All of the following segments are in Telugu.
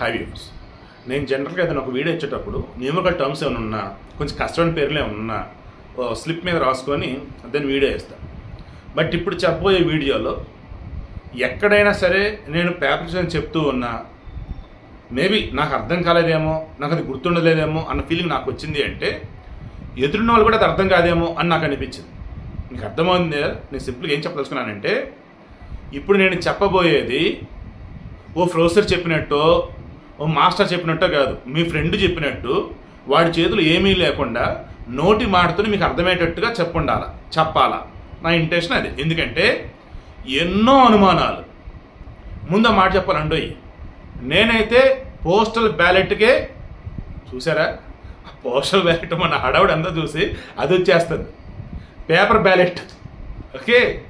ఫైవ్ ఇయర్స్ నేను జనరల్గా ఏదైనా ఒక వీడియో ఇచ్చేటప్పుడు న్యూమరికల్ టర్మ్స్ ఏమైనా ఉన్నా కొంచెం కష్టమైన పేర్లు ఉన్నా ఓ స్లిప్ మీద రాసుకొని దాన్ని వీడియో వేస్తాను బట్ ఇప్పుడు చెప్పబోయే వీడియోలో ఎక్కడైనా సరే నేను పేపర్స్ అని చెప్తూ ఉన్నా మేబీ నాకు అర్థం కాలేదేమో నాకు అది గుర్తుండలేదేమో అన్న ఫీలింగ్ నాకు వచ్చింది అంటే ఎదురున్న వాళ్ళు కూడా అది అర్థం కాదేమో అని నాకు అనిపించింది. నీకు అర్థమైంది నేను సింపుల్గా ఏం చెప్పదలుచుకున్నానంటే ఇప్పుడు నేను చెప్పబోయేది ఓ ప్రొఫెసర్ చెప్పినట్టు మాస్టర్ చెప్పినట్టో కాదు. మీ ఫ్రెండ్ చెప్పినట్టు వాడి చేతులు ఏమీ లేకుండా నోటి మాటతో మీకు అర్థమయ్యేటట్టుగా చెప్పుండాల చెప్పాలా. నా ఇంటెన్షన్ అది. ఎందుకంటే ఎన్నో అనుమానాలు. ముందు ఆ మాట చెప్పాలండోయ్ నేనైతే పోస్టల్ బ్యాలెట్కే చూసారా? పోస్టల్ బ్యాలెట్ మన హడావుడు అంతా చూసి అది వచ్చేస్తుంది. Paper ballot. ఓకే?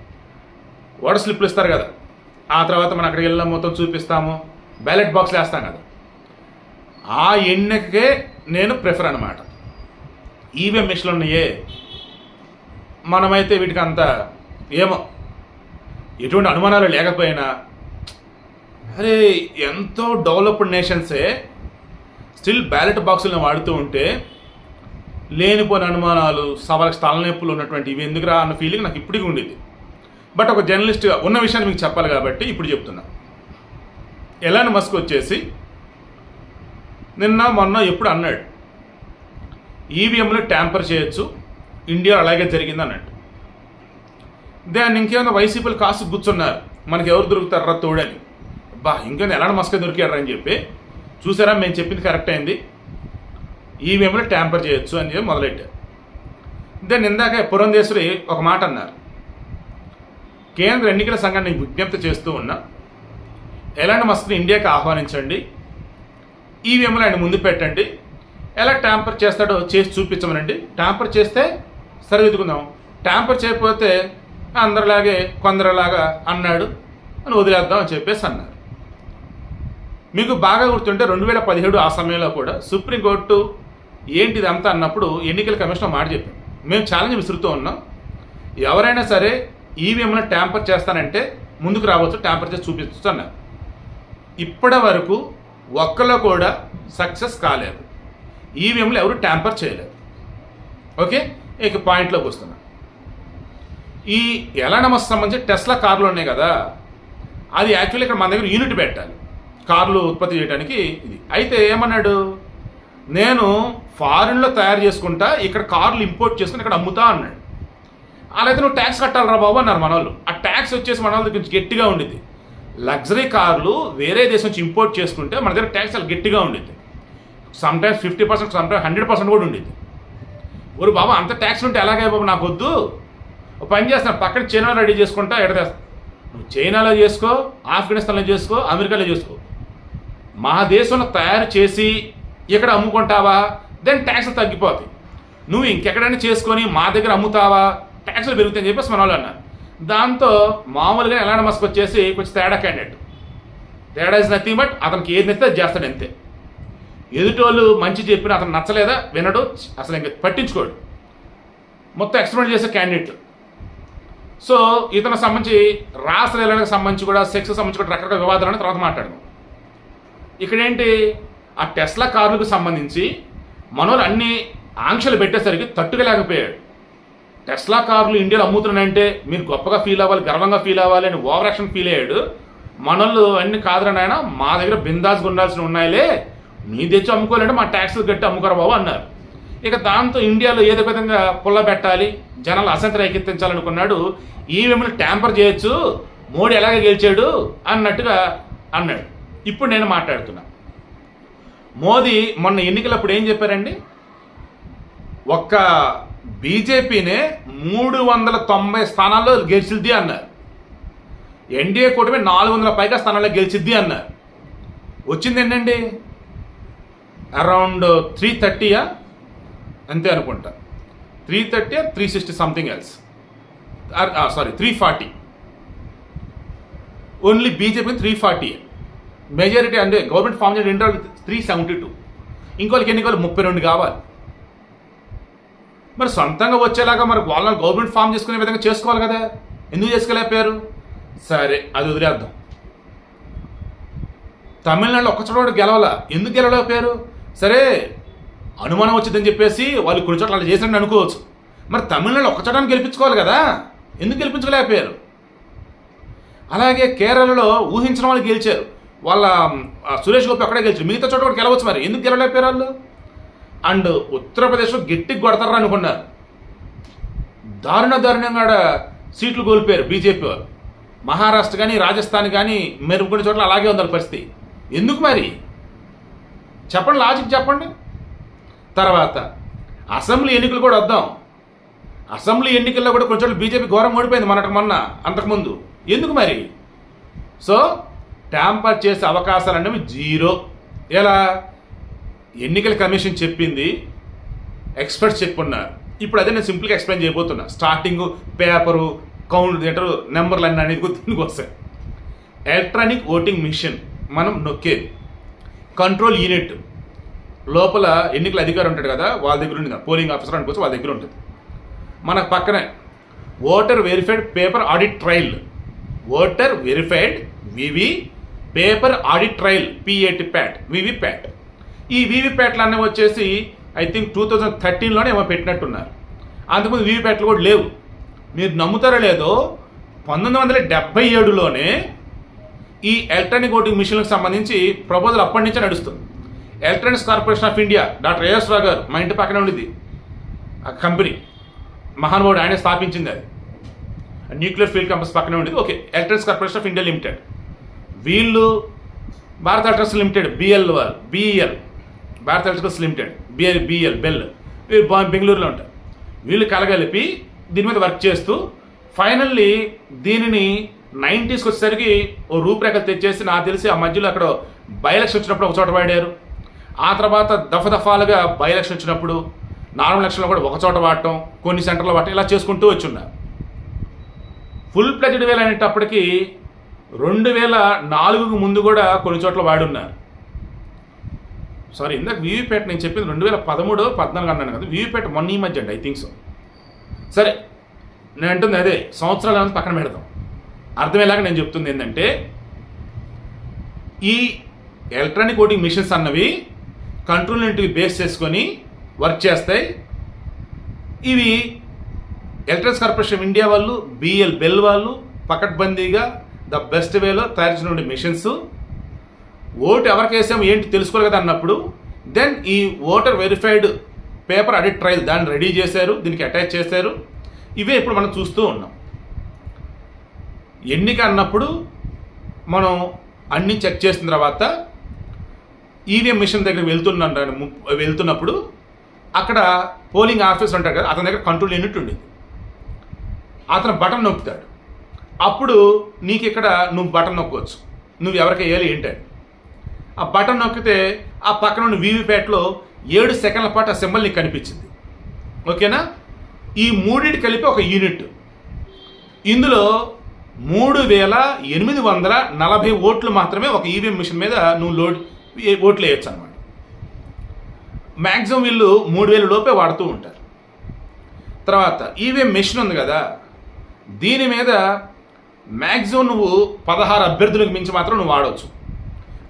ఓడ స్లిప్లు ఇస్తారు కదా. ఆ తర్వాత మనం అక్కడికి వెళ్ళాం మొత్తం చూపిస్తాము. బ్యాలెట్ బాక్స్ వేస్తాం కదా. ఆ ఎన్నికకే నేను ప్రిఫర్ అనమాట ఈవీఎం మిషన్లు ఉన్నాయే. మనమైతే వీటికి అంత ఏమో. ఎటువంటి అనుమానాలు లేకపోయినా అరే ఎంతో డెవలప్డ్ నేషన్సే స్టిల్ బ్యాలెట్ బాక్సులను వాడుతూ ఉంటే లేనిపోని అనుమానాలు సవాళ్ళకి తలనొప్పులు ఉన్నటువంటి ఇవి ఎందుకురా అన్న ఫీలింగ్ నాకు ఇప్పటికీ ఉండేది. బట్ ఒక జర్నలిస్ట్గా ఉన్న విషయాన్ని మీకు చెప్పాలి కాబట్టి ఇప్పుడు చెప్తున్నా. ఎలాన్ మస్క్ వచ్చేసి నిన్న మొన్న ఎప్పుడు అన్నాడు. ఈవీఎంలు ట్యాంపర్ చేయొచ్చు. ఇండియా అలాగే జరిగింది అన్నట్టు దాన్ని ఇంకేమైనా వైసీపీలు కాసు కూర్చున్నారు. మనకి ఎవరు దొరుకుతారా తోడని. బా ఇంకేమైనా ఎలాంటి మస్క దొరికారా అని చెప్పి. చూసారా మేము చెప్పింది కరెక్ట్ అయింది. ఈవీఎంలు ట్యాంపర్ చేయొచ్చు అని చెప్పి మొదలెట్టారు. దాన్ని ఇందాక పురంధేశ్వరి ఒక మాట అన్నారు. కేంద్ర ఎన్నికల సంఘాన్ని విజ్ఞప్తి చేస్తూ ఉన్నా ఎలాంటి మస్క్ని ఇండియాకి ఆహ్వానించండి. ఈవీఎంలు ఆయన ముందు పెట్టండి. ఎలా ట్యాంపర్ చేస్తాడో చేసి చూపించమనండి. ట్యాంపర్ చేస్తే సరిదిద్దుకుందాం. ట్యాంపర్ చేయకపోతే అందరిలాగే కొందరిలాగా అన్నాడు అని వదిలేద్దాం అని చెప్పేసి అన్నారు. మీకు బాగా గుర్తుంటే రెండు వేల పదిహేడు ఆ సమయంలో కూడా సుప్రీంకోర్టు ఏంటిది అంతా అన్నప్పుడు ఎన్నికల కమిషన్ మాట చెప్పాం మేము ఛాలెంజ్ విసురుతూ ఉన్నాం. ఎవరైనా సరే ఈవీఎంలను ట్యాంపర్ చేస్తానంటే ముందుకు రావచ్చు ట్యాంపర్ చేసి చూపించచ్చు అన్నారు. ఇప్పటి వరకు ఒక్కలో కూడా సక్సెస్ కాలేదు. ఈవీఎంలు ఎవరు ట్యాంపర్ చేయలేదు. ఓకే? ఇక పాయింట్లోకి వస్తున్నా. ఈ ఎలానమస్ సంబంధించి టెస్లా కార్లు ఉన్నాయి కదా అది యాక్చువల్లీ ఇక్కడ మన దగ్గర యూనిట్ పెట్టాలి. కార్లు ఉత్పత్తి చేయడానికి ఇది. అయితే ఏమన్నాడు? నేను ఫారిన్లో తయారు చేసుకుంటా ఇక్కడ కార్లు ఇంపోర్ట్ చేసుకుని ఇక్కడ అమ్ముతా అన్నాడు. అలా అయితే నువ్వు ట్యాక్స్ కట్టాలరా బాబు అన్నారు మన వాళ్ళు ఆ ట్యాక్స్ వచ్చేసి మన వాళ్ళు కొంచెం గట్టిగా ఉండేది లగ్జరీ కార్లు వేరే దేశం నుంచి ఇంపోర్ట్ చేసుకుంటే మన దగ్గర ట్యాక్స్ చాలా గట్టిగా ఉండేది sometimes fifty percent sometimes hundred percent కూడా ఉండేది ఒరు బాబా అంత ట్యాక్స్ ఉంటే ఎలాగే బాబు నాకు వద్దు? పని చేస్తాను పక్కన చైనా రెడీ చేసుకుంటా ఎడదేస్తాను నువ్వు చైనాలో చేసుకో ఆఫ్ఘనిస్తాన్లో చేసుకో అమెరికాలో చేసుకో. మా దేశంలో తయారు చేసి ఇక్కడ అమ్ముకుంటావా? దెన్ ట్యాక్స్ తగ్గిపోతాయి. నువ్వు ఇంకెక్కడైనా చేసుకొని మా దగ్గర అమ్ముతావా? ట్యాక్స్లు పెరుగుతాయని చెప్పేసి మన వాళ్ళు అన్నారు. దాంతో మామూలుగా ఎలాంటి మస్క్ వచ్చేసి కొంచెం తేడా క్యాండిడేట్ తేడా ఇస్ నథింగ్ బట్ అతనికి ఏది నచ్చితే చేస్తాడు అంతే. ఎదుటోళ్ళు మంచి చెప్పిన అతను నచ్చలేదా వినడు అసలు ఇంక పట్టించుకోడు. మొత్తం ఎక్స్పెరిమెంట్ చేసే క్యాండిడేట్ సో ఇతను సంబంధించి రాసలీలకు సంబంధించి కూడా సెక్స్ సంబంధించి కూడా రకరకాల వివాదాలను తర్వాత మాట్లాడదాం. ఇక్కడ ఏంటి ఆ టెస్లా కార్లకు సంబంధించి మనోళ్ళు అన్ని ఆంక్షలు పెట్టేసరికి తట్టుకోలేకపోయాడు. టెస్లా కార్లు ఇండియాలో అమ్ముతున్నాయంటే మీరు గొప్పగా ఫీల్ అవ్వాలి గర్వంగా ఫీల్ అవ్వాలి అని ఓవర్ యాక్షన్ ఫీల్ అయ్యాడు. మనోళ్ళు అన్ని కాదురా ఆయన మా దగ్గర బిందాజ్ ఉండాల్సిన ఉన్నాయిలే. నీ తెచ్చి అమ్ముకోవాలంటే మా ట్యాక్సులు కట్టి అమ్ముకోరా బాబు అన్నారు. ఇక దాంతో ఇండియాలో ఏదో విధంగా పుల్లబెట్టాలి జనాలు అసంత రేకెత్తించాలనుకున్నాడు ఈవీఎంలు ట్యాంపర్ చేయొచ్చు మోడీ ఎలాగ గెలిచాడు అన్నట్టుగా అన్నాడు. ఇప్పుడు నేను మాట్లాడుతున్నా. మోదీ మొన్న ఎన్నికలప్పుడు ఏం చెప్పారండి? ఒక్క బీజేపీనే మూడు వందల తొంభై స్థానాల్లో గెలిచిద్ది అన్నారు. ఎన్డీఏ కూటమి నాలుగు వందల పైగా స్థానాల్లో గెలిచిద్ది అన్నారు. వచ్చింది ఏంటండి? అరౌండ్ త్రీ థర్టీయా? అంతే అనుకుంటా. Three thirty three sixty something else? Sorry three forty. Only BJP three forty majority అంటే గవర్నమెంట్ ఫామ్ చేయడం ఇంటర్ త్రీ సెవెంటీ టూ. ఇంకోళ్ళకి ఎన్నికలు ముప్పై రెండు కావాలి. మరి సొంతంగా వచ్చేలాగా మరి వాళ్ళని గవర్నమెంట్ ఫామ్ చేసుకునే విధంగా చేసుకోవాలి కదా? ఎందుకు చేసుకోలేకపోయారు? సరే అది వదిలేద్దాం. తమిళనాడులో ఒక్క చోట కూడా గెలవాల. ఎందుకు గెలవలేకపోయారు? సరే అనుమానం వచ్చిందని చెప్పేసి వాళ్ళు కొన్ని చోట్ల అలా చేసినట్టు అనుకోవచ్చు. మరి తమిళనాడు ఒక్క చోటాన్ని గెలిపించుకోవాలి కదా? ఎందుకు గెలిపించలేకపోయారు అలాగే కేరళలో ఊహించిన వాళ్ళు గెలిచారు. వాళ్ళ సురేష్ గోపి అక్కడే గెలిచారు. మిగతా చోట కూడా గెలవచ్చు మరి. ఎందుకు గెలవలేకపోయారు వాళ్ళు? అండ్ ఉత్తరప్రదేశ్లో గట్టికి కొడతారు అనుకున్నారు దారుణ దారుణంగా సీట్లు కోల్పోయారు బీజేపీ వాళ్ళు మహారాష్ట్ర కానీ రాజస్థాన్ కానీ మరి చోట్ల అలాగే ఉంది పరిస్థితి. ఎందుకు మరి? చెప్పండి లాజిక్ చెప్పండి. తర్వాత అసెంబ్లీ ఎన్నికలు కూడా వద్దాం. అసెంబ్లీ ఎన్నికల్లో కూడా కొంచెం బీజేపీ ఘోరం ఓడిపోయింది మనకు మొన్న అంతకుముందు. ఎందుకు మరి? సో ట్యాంపర్ చేసే అవకాశాలు అనేవి జీరో. ఎలా? ఎన్నికల కమిషన్ చెప్పింది ఎక్స్పర్ట్స్ చెప్పున్నారు. ఇప్పుడు అదే నేను సింపుల్గా ఎక్స్ప్లెయిన్ చేయబోతున్నా. స్టార్టింగ్ పేపరు కౌంట్ ఏంటారు నెంబర్లు అన్నీ అనేది దీనికి వస్తాయి. ఎలక్ట్రానిక్ ఓటింగ్ మిషన్ మనం నొక్కేది. Control unit. లోపల ఎన్నికల అధికారి ఉంటాడు కదా వాళ్ళ దగ్గర ఉంటుంది పోలింగ్ ఆఫీసర్ అనుకోవచ్చు వాళ్ళ దగ్గర ఉంటుంది. మన పక్కనే voter verified paper audit trial. Voter verified VV paper audit trial P A T PAT VV PAT ఈ వీవీప్యాట్లు అనేవి అన్నీ వచ్చేసి ఐ థింక్ టూ థౌజండ్ థర్టీన్లోనే ఏమో పెట్టినట్టున్నారు. అంతకుముందు వీవీప్యాట్లు కూడా లేవు. మీరు నమ్ముతారో లేదో పంతొమ్మిది వందల డెబ్బై ఏడులోనే ఈ ఎలక్ట్రానిక్ ఓటింగ్ మిషన్లకు సంబంధించి ప్రపోజల్ అప్పటి నుంచే నడుస్తుంది. Electronics corporation of India doctor A S Rao garu మా ఇంటి పక్కనే ఉండింది. ఆ కంపెనీ. మహానుభావుడు ఆయన స్థాపించింది అది. న్యూక్లియర్ ఫీల్డ్ కంపెనీస్ పక్కనే ఉండేది. Okay electronics corporation of India limited. వీళ్ళు Bharat electrics limited B L వాళ్ళు B E L. Bharat electricals limited B L B L BEL వీళ్ళు బా- బెంగళూరులో ఉంటారు. వీళ్ళు కలగలిపి దీని మీద వర్క్ చేస్తూ ఫైనల్లీ దీనిని నైంటీస్కి వచ్చేసరికి ఓ రూపురేఖలు తెచ్చేసి నాకు తెలిసి ఆ మధ్యలో అక్కడ బైఎక్షన్ వచ్చినప్పుడు ఒక చోట వాడారు. ఆ తర్వాత దఫ దఫాలుగా బై వచ్చినప్పుడు నార్మల్ ఎలక్షన్లో కూడా ఒక చోట వాడటం కొన్ని సెంటర్లో వాడటం ఇలా చేసుకుంటూ వచ్చి ఉన్నారు ఫుల్ ప్లెజ్డ్ వేలు అనేటప్పటికీ రెండు వేల నాలుగుకు ముందు కూడా కొన్ని చోట్ల వాడున్నారు. సారీ ఇందాక వీవీపేట నేను చెప్పింది రెండు వేల పదమూడు పద్నాలుగు అన్నాను కదా వీవీపేట మొన్న ఈ మధ్య అండి ఐ థింక్ సో సరే నేను అంటుంది అదే సంవత్సరాలు అనేది పక్కన పెడదాం. అర్థమయ్యేలాగా నేను చెప్తుంది ఏంటంటే ఈ ఎలక్ట్రానిక్ ఓటింగ్ మిషన్స్ అన్నవి కంట్రోల్ ఇంటివి బేస్ చేసుకొని వర్క్ చేస్తాయి. ఇవి ఎలక్ట్రిక్స్ కార్పొరేషన్ ఆఫ్ ఇండియా వాళ్ళు బిఎల్ బెల్ వాళ్ళు పకడ్బందీగా ద బెస్ట్ వేలో తయారు చేసిన మిషన్స్. ఓటు ఎవరికి వేసాము ఏంటి తెలుసుకోవాలి కదా అన్నప్పుడు దెన్ ఈ voter verified paper audit trial దాన్ని రెడీ చేశారు దీనికి అటాచ్ చేశారు. ఇవే ఇప్పుడు మనం చూస్తూ ఉన్నాం. ఎన్నిక అన్నప్పుడు మనం అన్నీ చెక్ చేసిన తర్వాత ఈవీఎం మిషన్ దగ్గర వెళ్తున్నాను వెళ్తున్నప్పుడు అక్కడ పోలింగ్ ఆఫీసర్ ఉంటాడు కదా అతని దగ్గర కంట్రోల్ యూనిట్ ఉండింది. అతను బటన్ నొక్కుతాడు. అప్పుడు నీకు ఇక్కడ నువ్వు బటన్ నొక్కవచ్చు. నువ్వు ఎవరికి వేయాలి ఏంటని. ఆ బటన్ నొక్కితే ఆ పక్కన ఉన్న వీవీప్యాట్లో ఏడు సెకండ్ల పాటు ఆ సింబల్ నీకు కనిపించింది. ఓకేనా? ఈ మూడింటి కలిపి ఒక యూనిట్. ఇందులో మూడు వేల ఎనిమిది వందల నలభై ఓట్లు మాత్రమే ఒక ఈవీఎం మిషన్ మీద నువ్వు లోడ్ ఏ- ఓట్లు వేయచ్చు అనమాట మ్యాక్సిమం వీళ్ళు మూడు వేల లోపే వాడుతూ ఉంటారు. తర్వాత ఈవీఎం మిషన్ ఉంది కదా దీని మీద మ్యాక్సిమం నువ్వు పదహారు అభ్యర్థులకు మించి మాత్రం నువ్వు వాడవచ్చు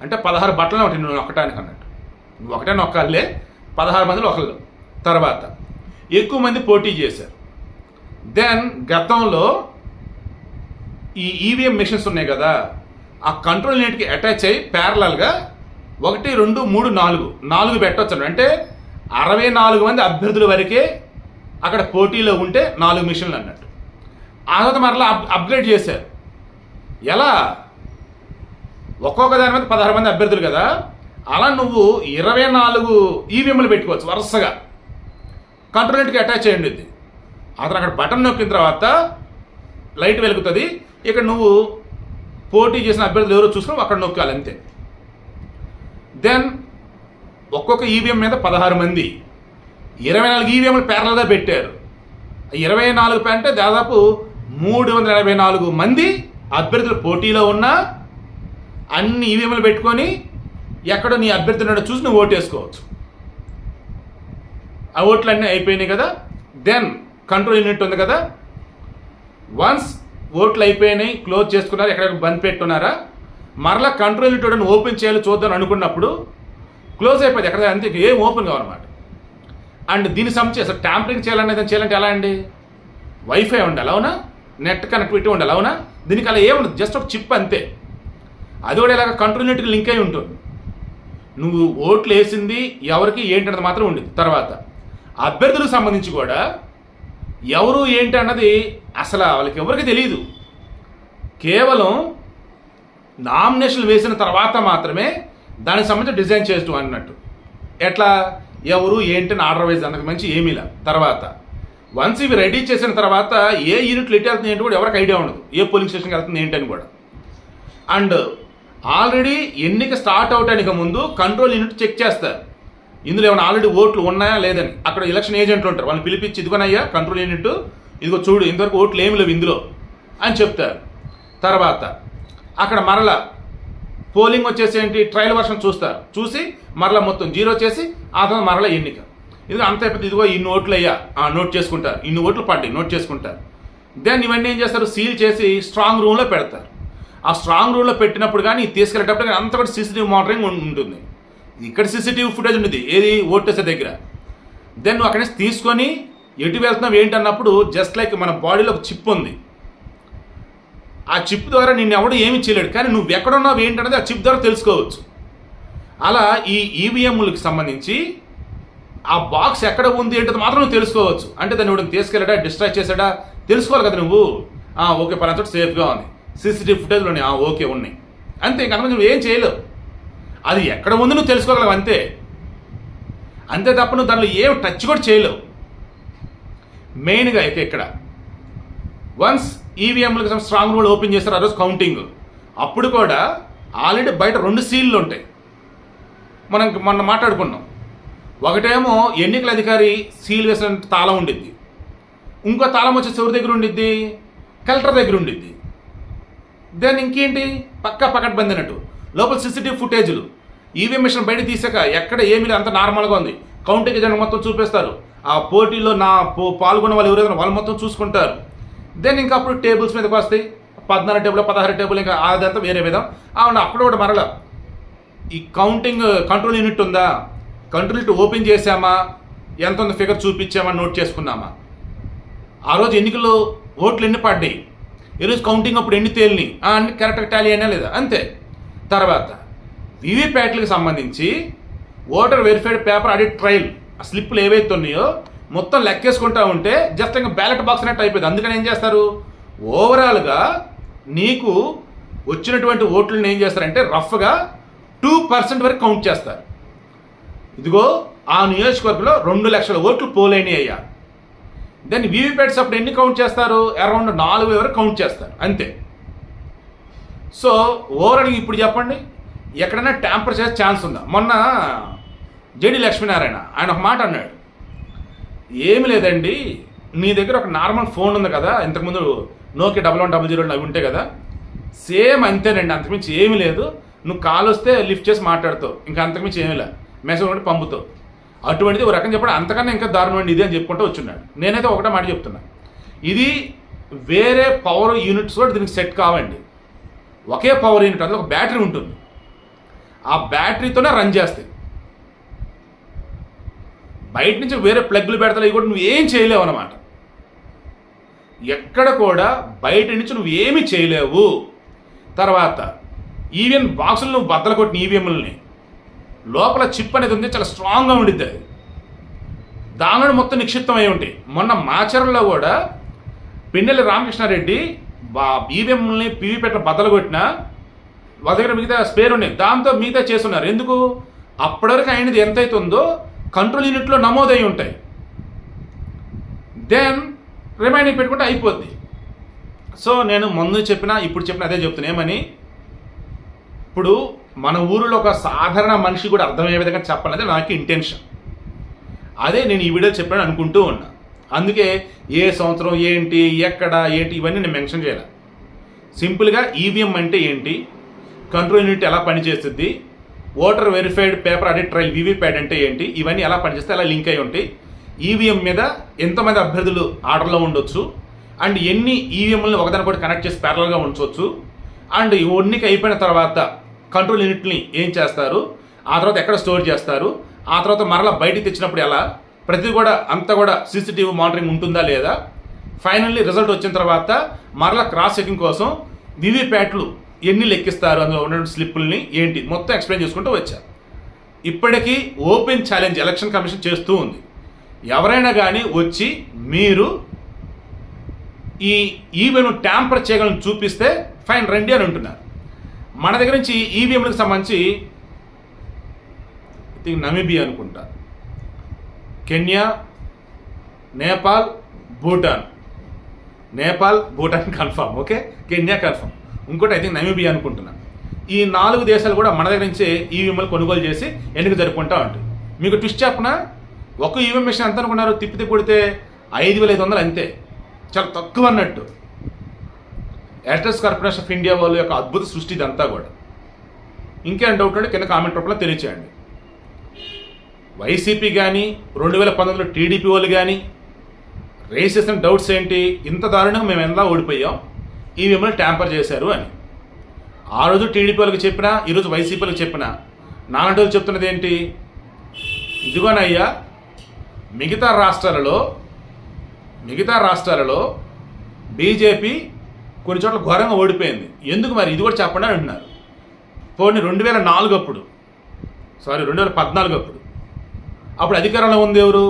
అంటే పదహారు బట్టలు ఒకటి నువ్వు నొక్కటానికి అన్నట్టు. నువ్వు ఒకటే నొక్కాలే పదహారు మందిలో ఒకళ్ళు. తర్వాత ఎక్కువ మంది పోటీ చేశారు. దెన్ గతంలో ఈ ఈవీఎం మిషన్స్ ఉన్నాయి కదా ఆ కంట్రోల్ యూనిట్కి అటాచ్ అయ్యి ప్యారలల్గా ఒకటి రెండు మూడు నాలుగు. నాలుగు పెట్టవచ్చు అంటే అరవై నాలుగు మంది అభ్యర్థుల వరకే అక్కడ పోటీలో ఉంటే నాలుగు మిషన్లు అన్నట్టు. ఆ తర్వాత మరలా అప్ అప్గ్రేడ్ చేశారు. ఎలా? ఒక్కొక్క దాని మీద పదహారు మంది అభ్యర్థులు కదా? అలా నువ్వు ఇరవై నాలుగు ఈవీఎంలు పెట్టుకోవచ్చు వరుసగా. కంట్రోల్ అటాచ్ చేయండి ఇది అతను అక్కడ బటన్ నొక్కిన తర్వాత లైట్ వెలుగుతుంది. ఇక్కడ నువ్వు పోటీ చేసిన అభ్యర్థులు ఎవరో చూసుకున్నావు అక్కడ నొక్కాలి అంతే. దెన్ ఒక్కొక్క ఈవీఎం మీద పదహారు మంది. ఇరవై నాలుగు ఈవీఎంలు పేర్లగా పెట్టారు. ఇరవై నాలుగు అంటే దాదాపు మూడు వందల ఎనభై నాలుగు మంది అభ్యర్థులు పోటీలో ఉన్నా అన్ని ఈవీఎంలు పెట్టుకొని ఎక్కడ నీ అభ్యర్థి ఉన్నాడో చూసి నువ్వు ఓటు వేసుకోవచ్చు. ఆ ఓట్లు అన్నీ అయిపోయినాయి కదా? దెన్ కంట్రోల్ యూనిట్ ఉంది కదా? వన్స్ ఓట్లు అయిపోయినాయి క్లోజ్ చేసుకున్నారు ఎక్కడ బంద్ పెట్టున్నారా? మరలా కంట్రోల్ యూనిట్ ఓపెన్ చేయాలి చూద్దాం అనుకున్నప్పుడు క్లోజ్ అయిపోయింది. ఎక్కడ అంతే ఏం ఓపెన్ కావాలన్నమాట అండ్ దీని సంబంధించి అసలు ట్యాంపరింగ్ చేయాలనేది చేయాలంటే ఎలా అండి? వైఫై ఉండాలి అవునా? నెట్ కనెక్టివిటీ ఉండాలి అవునా? దీనికి అలా ఏముండదు జస్ట్ ఒక చిప్ అంతే. అది కూడా ఇలాగ కంట్రోల్ లింక్ అయి ఉంటుంది. నువ్వు ఓట్లు వేసింది ఎవరికి ఏంటన్నది మాత్రం ఉండేది. తర్వాత అభ్యర్థులకు సంబంధించి కూడా ఎవరు ఏంటి అన్నది అసలు వాళ్ళకి ఎవరికి తెలియదు కేవలం నామినేషన్ వేసిన తర్వాత మాత్రమే దానికి సంబంధించి డిజైన్ చేస్తూ అన్నట్టు. ఎట్లా? ఎవరు ఏంటి అని ఆర్డర్ వైజ్ అంతకు మంచి ఏమీలా తర్వాత వన్స్ ఇవి రెడీ చేసిన తర్వాత ఏ యూనిట్లు ఎట్టి వెళ్తుంది ఏంటి కూడా ఎవరికి ఐడియా ఉండదు. ఏ పోలింగ్ స్టేషన్కి వెళ్తుంది ఏంటి అని కూడా. అండ్ ఆల్రెడీ ఎన్నిక స్టార్ట్ అవటానికి ముందు కంట్రోల్ యూనిట్ చెక్ చేస్తారు. ఇందులో ఏమైనా ఆల్రెడీ ఓట్లు ఉన్నాయా లేదని. అక్కడ ఎలక్షన్ ఏజెంట్లు ఉంటారు. వాళ్ళని పిలిపించి ఇదిగోనయ్యా కంట్రోల్ యూనిట్ ఇదిగో చూడు ఇంతవరకు ఓట్లు ఏమి లేవు ఇందులో అని చెప్తారు. తర్వాత అక్కడ మరల పోలింగ్ వచ్చేసి ఏంటి? ట్రయల్ వర్షన్ చూస్తారు. చూసి మరలా మొత్తం జీరో చేసి ఆ తర్వాత మరలా ఎన్నిక. ఇది అంత అయిపోతే ఇదిగో ఇన్ని ఓట్లు అయ్యా నోట్ చేసుకుంటారు. ఇన్ని ఓట్లు పడ్డాయి. నోట్ చేసుకుంటారు. దెన్ ఇవన్నీ ఏం చేస్తారు? సీల్ చేసి స్ట్రాంగ్ రూమ్లో పెడతారు. ఆ స్ట్రాంగ్ రూమ్లో పెట్టినప్పుడు కానీ తీసుకెళ్ళేటప్పుడు కానీ అంతా కూడా సీసీటీవీ మానిటరింగ్ ఉంటుంది. ఇక్కడ సీసీటీవీ ఫుటేజ్ ఉంటుంది ఏది ఓటేసే దగ్గర. దెన్ నువ్వు అక్కడి నుంచి తీసుకొని ఎటు వెళ్తున్నావు ఏంటి అన్నప్పుడు జస్ట్ లైక్ మన బాడీలో ఒక చిప్ ఉంది. ఆ చిప్ ద్వారా నిన్ను ఎవడు ఏమి చేయలేడు. కానీ నువ్వు ఎక్కడున్నావు ఏంటనేది ఆ చిప్ ద్వారా తెలుసుకోవచ్చు. అలా ఈ ఈవీఎంలకు సంబంధించి ఆ బాక్స్ ఎక్కడ ఉంది ఏంటది మాత్రం నువ్వు తెలుసుకోవచ్చు. అంటే దాన్ని ఇవ్వడం తీసుకెళ్ళాడా డిస్ట్రాక్ట్ చేశాడా? తెలుసుకోవాలి కదా నువ్వు. ఓకే పలానా చోట సేఫ్గా ఉంది. సీసీటీవీ ఫుటేజ్లో ఉన్నాయి ఓకే ఉన్నాయి. అంతే ఇంకా నువ్వు ఏం చేయలేవు. అది ఎక్కడ ఉంది నువ్వు తెలుసుకోగలవు అంతే. అంతే తప్ప నువ్వు దానిలో ఏం టచ్ కూడా చేయలేవు. మెయిన్గా అయితే ఇక్కడ. వన్స్ ఈవీఎంలకు స్ట్రాంగ్ రూల్ ఓపెన్ చేస్తారు ఆ రోజు కౌంటింగ్ అప్పుడు కూడా ఆల్రెడీ బయట రెండు సీల్లు ఉంటాయి. మనం మొన్న మాట్లాడుకున్నాం. ఒకటేమో ఎన్నికల అధికారి సీల్ వేసిన తాళం ఉండిద్ది. ఇంకో తాళం వచ్చేసి ఎవరి దగ్గర ఉండిద్ది కలెక్టర్ దగ్గర ఉండిద్ది. దెన్ ఇంకేంటి? పక్కా పకడ్బందీ అన్నట్టు. లోపల సీసీటీవీ ఫుటేజ్లు. ఈవీఎం మిషన్ బయట తీసాక ఎక్కడ ఏమీ లేదు, అంత నార్మల్గా ఉంది. కౌంటింగ్ జనం మొత్తం చూపిస్తారు. ఆ పోటీలో నా పో- పాల్గొన్న వాళ్ళు ఎవరైనా వాళ్ళు మొత్తం చూసుకుంటారు. దెన్ ఇంకా అప్పుడు టేబుల్స్ మీదకి వస్తాయి. పద్నాలుగు టేబుల్ పదహారు టేబుల్ ఇంకా అదంతా వేరే విధం. అవును అక్కడ కూడా మరలా. ఈ కౌంటింగ్ uh, కంట్రోల్ యూనిట్ ఉందా? కంట్రోల్ యూనిట్ ఓపెన్ చేసామా ఎంత ఉంది ఫిగర్ చూపించామా? నోట్ చేసుకున్నామా? ఆ రోజు ఎన్నికల్లో ఓట్లు ఎన్ని పడ్డాయి? ఈరోజు కౌంటింగ్ అప్పుడు ఎన్ని తేలిని అన్ని కరెక్ట్గా టాలీ అయినా లేదా? అంతే. తర్వాత వివిప్యాట్లకు సంబంధించి voter verified paper audit trial ఆ స్లిప్లు ఏవైతే ఉన్నాయో మొత్తం లెక్కేసుకుంటా ఉంటే జస్ట్ ఇంకా బ్యాలెట్ బాక్స్ అన్నట్టు అయిపోయింది. అందుకని ఏం చేస్తారు? ఓవరాల్గా నీకు వచ్చినటువంటి ఓట్లను ఏం చేస్తారంటే రఫ్గా టూ పర్సెంట్ వరకు కౌంట్ చేస్తారు. ఇదిగో ఆ నియోజకవర్గంలో రెండు లక్షల ఓట్లు పోలేని అయ్యా దెన్ వీవీప్యాట్స్ అప్పుడు ఎన్ని కౌంట్ చేస్తారు? అరౌండ్ నాలుగు వరకు కౌంట్ చేస్తారు. అంతే. సో ఓవరాల్ ఇప్పుడు చెప్పండి. ఎక్కడైనా ట్యాంపర్ చేసే ఛాన్స్ ఉందా? మొన్న జేడి లక్ష్మీనారాయణ ఆయన ఒక మాట అన్నాడు. ఏమి లేదండి నీ దగ్గర ఒక నార్మల్ ఫోన్ ఉంది కదా ఇంతకుముందు Nokia double one double zero అవి ఉంటాయి కదా సేమ్ అంతేనండి. అంతకుమించి ఏమీ లేదు. నువ్వు కాల్ వస్తే లిఫ్ట్ చేసి మాట్లాడుతావు. ఇంకా అంతకుమించి ఏమీ లేదు. మెసేజ్ ఒకటి పంపుతావు. అటువంటిది ఒక రకం చెప్పడం అంతకన్నా ఇంకా దారుణమైన ఇది అని చెప్పుకుంటూ వచ్చున్నాడు. నేనైతే ఒకటే మాట చెప్తున్నా. ఇది వేరే పవర్ యూనిట్స్ కూడా దీనికి సెట్ కావండి. ఒకే పవర్ యూనిట్ అందులో ఒక బ్యాటరీ ఉంటుంది. ఆ బ్యాటరీతోనే రన్ చేస్తాయి. బయట నుంచి వేరే ప్లగ్లు పెడతాయి ఇవి కూడా నువ్వు ఏం చేయలేవు అనమాట ఎక్కడ కూడా బయట నుంచి నువ్వు ఏమీ చేయలేవు. తర్వాత ఈవీఎం బాక్సులు నువ్వు బద్దలు కొట్టిన ఈవీఎంలని లోపల చిప్ అనేది ఉంది చాలా స్ట్రాంగ్గా ఉండిద్ది అది. దానిలో మొత్తం నిక్షిప్తం అయి ఉంటాయి మొన్న మాచర్లో కూడా పిన్నెల్లి రామకృష్ణారెడ్డి బా ఈవీఎంని పీవీపేట బద్దలు కొట్టినా వాళ్ళ దగ్గర మిగతా స్పేర్ ఉన్నాయి. దాంతో మిగతా చేస్తున్నారు. ఎందుకు? అప్పటివరకు అయినది ఎంత అవుతుందో కంట్రోల్ యూనిట్లో నమోదై ఉంటాయి. దెన్ రిమైండింగ్ పెట్టుకుంటే అయిపోద్ది. సో నేను ముందు చెప్పిన ఇప్పుడు చెప్పిన అదే చెప్తున్నా. ఏమని? ఇప్పుడు మన ఊరిలో ఒక సాధారణ మనిషి కూడా అర్థమయ్యే విధంగా చెప్పాలనేది నాకు ఇంటెన్షన్ అదే నేను ఈ వీడియో చెప్పాను అనుకుంటూ ఉన్నా. అందుకే ఏ సంవత్సరం ఏంటి ఎక్కడ ఏంటి ఇవన్నీ నేను మెన్షన్ చేయాలి. సింపుల్గా ఈవీఎం అంటే ఏంటి కంట్రోల్ యూనిట్ ఎలా పనిచేస్తుంది voter verified paper audit trial VVPAT అంటే ఏంటి ఇవన్నీ ఎలా పనిచేస్తే అలా లింక్ అయి ఉంటాయి. ఈవీఎం మీద ఎంతమంది అభ్యర్థులు ఆర్డర్లో ఉండొచ్చు అండ్ ఎన్ని ఈవీఎంలను ఒకదానికొకటి కనెక్ట్ చేసి ప్యారల్గా ఉంచవచ్చు అండ్ ఈ ఎన్నిక అయిపోయిన తర్వాత కంట్రోల్ యూనిట్ని ఏం చేస్తారు? ఆ తర్వాత ఎక్కడ స్టోర్ చేస్తారు? ఆ తర్వాత మరలా బయటికి తెచ్చినప్పుడు ఎలా? ప్రతి కూడా అంతా కూడా సీసీటీవీ మానిటరింగ్ ఉంటుందా లేదా? ఫైనల్లీ రిజల్ట్ వచ్చిన తర్వాత మరలా క్రాస్ చెకింగ్ కోసం వివిప్యాట్లు ఎన్ని లెక్కిస్తారు? అందులో ఉన్న స్లిప్పుల్ని ఏంటి? మొత్తం ఎక్స్ప్లెయిన్ చేసుకుంటూ వచ్చా. ఇప్పటికీ ఓపెన్ ఛాలెంజ్ ఎలక్షన్ కమిషన్ చేస్తూ ఉంది. ఎవరైనా కానీ వచ్చి మీరు ఈ ఈవీఎం ట్యాంపర్ చేయగలను చూపిస్తే ఫైన్ రండి అని అంటున్నారు. మన దగ్గర నుంచి ఈవీఎంలకు సంబంధించి థింక్ నమీబియా అనుకుంటా. Kenya Nepal Bhutan Nepal Bhutan confirm okay Kenya confirm ఇంకోటి ఐ థింక్ నమీబియా అనుకుంటున్నా. ఈ నాలుగు దేశాలు కూడా మన దగ్గర నుంచే ఈవీఎంలు కొనుగోలు చేసి ఎన్నిక జరుపుకుంటా ఉంటుంది మీకు ట్విస్ట్ చెప్పిన? ఒక ఈవీఎం మిషన్ ఎంత అనుకున్నారు? తిప్పితే కొడితే ఐదు వేల ఐదు వందలు అంతే. చాలా తక్కువ అన్నట్టు. ఎయిర్టెల్స్ కార్పొరేషన్ ఆఫ్ ఇండియా వాళ్ళ యొక్క అద్భుత సృష్టి ఇదంతా కూడా. ఇంకేం డౌట్ ఉంటే కింద కామెంట్ రూపంలో తెలియచేయండి. వైసీపీ కానీ రెండు వేల పంతొమ్మిదిలో టీడీపీ వాళ్ళు కానీ రేస్ చేసిన డౌట్స్ ఏంటి? ఇంత దారుణంగా మేము ఎలా ఓడిపోయాం? ఈ మిమ్మల్ని ట్యాంపర్ చేశారు అని. ఆ రోజు టీడీపీ వాళ్ళకి చెప్పినా ఈరోజు వైసీపీ వాళ్ళకి చెప్పినా నాలాంటి వాళ్ళు చెప్తున్నది ఏంటి? ఇదిగోనయ్యా మిగతా రాష్ట్రాలలో మిగతా రాష్ట్రాలలో బీజేపీ కొన్ని చోట్ల ఘోరంగా ఓడిపోయింది. ఎందుకు మరి? ఇది కూడా చెప్పండి అని అంటున్నారు. పోనీ రెండు వేల నాలుగు అప్పుడు సారీ రెండు వేల పద్నాలుగు అప్పుడు అప్పుడు అధికారంలో ఉంది ఎవరు?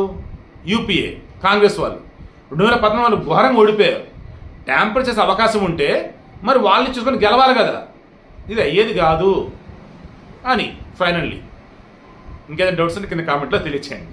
యూపీఏ కాంగ్రెస్ వాళ్ళు. రెండు వేల పద్నాలుగు వాళ్ళు ఘోరంగా ఓడిపోయారు. ట్యాంపర్ చేసే అవకాశం ఉంటే మరి వాళ్ళని చూసుకొని గెలవాలి కదా. ఇది అయ్యేది కాదు అని ఫైనల్లీ. ఇంకేదైనా డౌట్స్ ఉంటే కింద కామెంట్లో తెలియచేయండి.